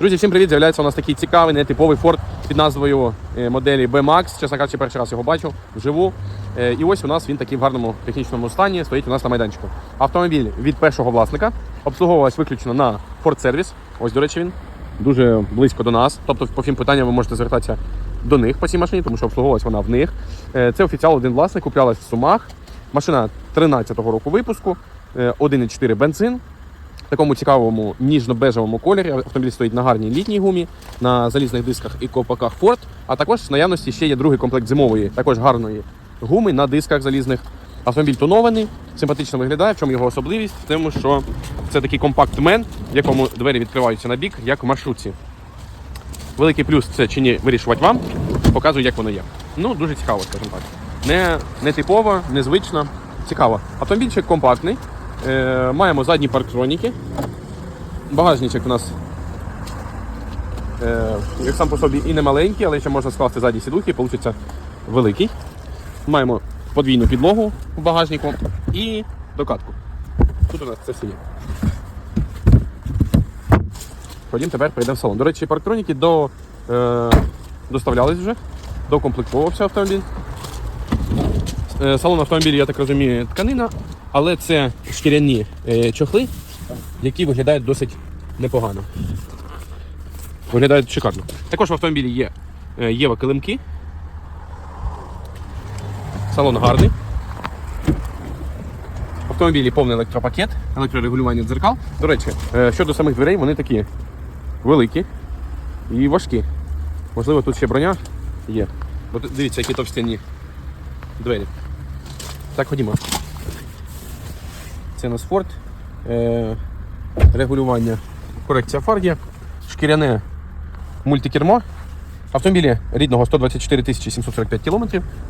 Друзі, всім привіт! З'являється у нас такий цікавий, нетиповий Ford під назвою е, моделі B-Max. Чесно кажучи, перший раз його бачу вживу. Е, І ось у нас він такий в гарному технічному стані стоїть у нас на майданчику. Автомобіль від першого власника обслуговувалась виключно на Ford Service. Ось, до речі, він дуже близько до нас. Тобто, по всім питанням ви можете звертатися до них по цій машині, тому що обслуговувалась вона в них. Е, Це офіціал один власник, куплялась в Сумах. Машина 13-го року випуску, е, 1,4 бензин. Такому цікавому ніжно-бежевому кольорі. Автомобіль стоїть на гарній літній гумі, на залізних дисках і ковпаках Ford. А також в наявності ще є другий комплект зимової, також гарної гуми на дисках залізних. Автомобіль тонований, симпатично виглядає. В чому його особливість? В тому, що це такий компакт-мен, в якому двері відкриваються на бік, як в маршрутці. Великий плюс це чи ні вирішувати вам. Показую, як воно є. Ну, дуже цікаво, скажімо так. Не, не типово, незвично, цікаво. Автомобільчик компактний. Е, маємо задні парктроніки. Багажничок у нас е, як сам по собі і не маленький, але ще можна скласти задні сідухи, вийде великий. Маємо подвійну підлогу в багажнику і докатку. Тут у нас це все є. Ходім, тепер перейдемо в салон. До речі, парктроніки до, е, доставлялись вже, докомплектовувався автомобіль. Е, Салон автомобіля, я так розумію, тканина, але це шкіряні е, чохли, які виглядають досить непогано. Виглядають шикарно. Також в автомобілі є е, Єва килимки. Салон гарний. В автомобілі повний електропакет, електрорегулювання дзеркал. До речі, е, щодо самих дверей, вони такі великі і важкі. Можливо, тут ще броня є. Бо дивіться, які товстяні двері. Так, ходімо. Це нас Ford. Е, регулювання, корекція фар. Шкіряне мультикермо. Автомобілі рідного 124 745 км.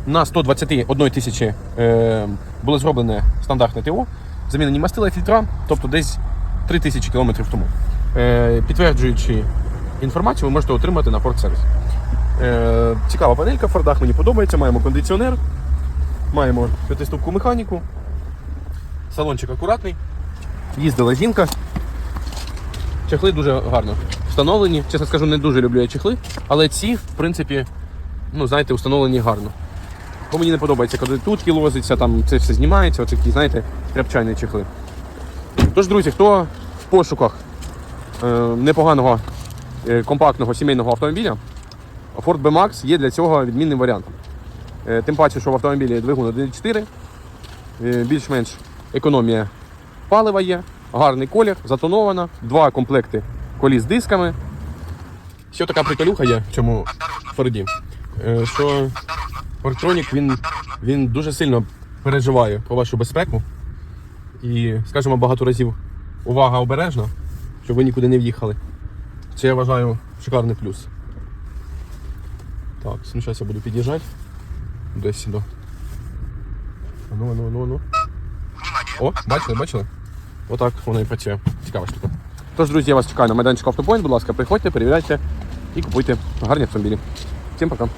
На 121 тисячі е, було зроблене стандартне ТО. Замінені мастила і фільтра, тобто десь 3 тисячі км тому. Е, підтверджуючи інформацію, ви можете отримати на Ford. Е, цікава панелька в Фордах, мені подобається. Маємо кондиціонер, маємо п'ятиступку механіку. Салончик акуратний. Їздила жінка. Чехли дуже гарно встановлені. Чесно скажу, не дуже люблю я чехли, але ці, в принципі, ну, знаєте, встановлені гарно. Бо мені не подобається, коли тут кілозиться, там це все знімається, оце такі, знаєте, тряпчайні чехли. Тож, друзі, хто в пошуках е, непоганого е, компактного сімейного автомобіля, Ford B-Max є для цього відмінним варіантом. Е, Тим паче, що в автомобілі двигун 1.4, е, більш-менш економія палива є, гарний колір, затонована, два комплекти коліс з дисками. Ще така приколюха є в цьому Форді, е, що Парктронік він, він дуже сильно переживає про вашу безпеку. І, скажімо, багато разів увага обережна, щоб ви нікуди не в'їхали. Це я вважаю шикарний плюс. Так, ну зараз я буду під'їжджати. Десь до. Ану, ану, ану, ану. О, бачили, бачили? Отак воно і працює. Цікава штука. Тож, друзі, я вас чекаю на майданчику Автопоінт. Будь ласка, приходьте, перевіряйте і купуйте гарні автомобілі. Всім пока.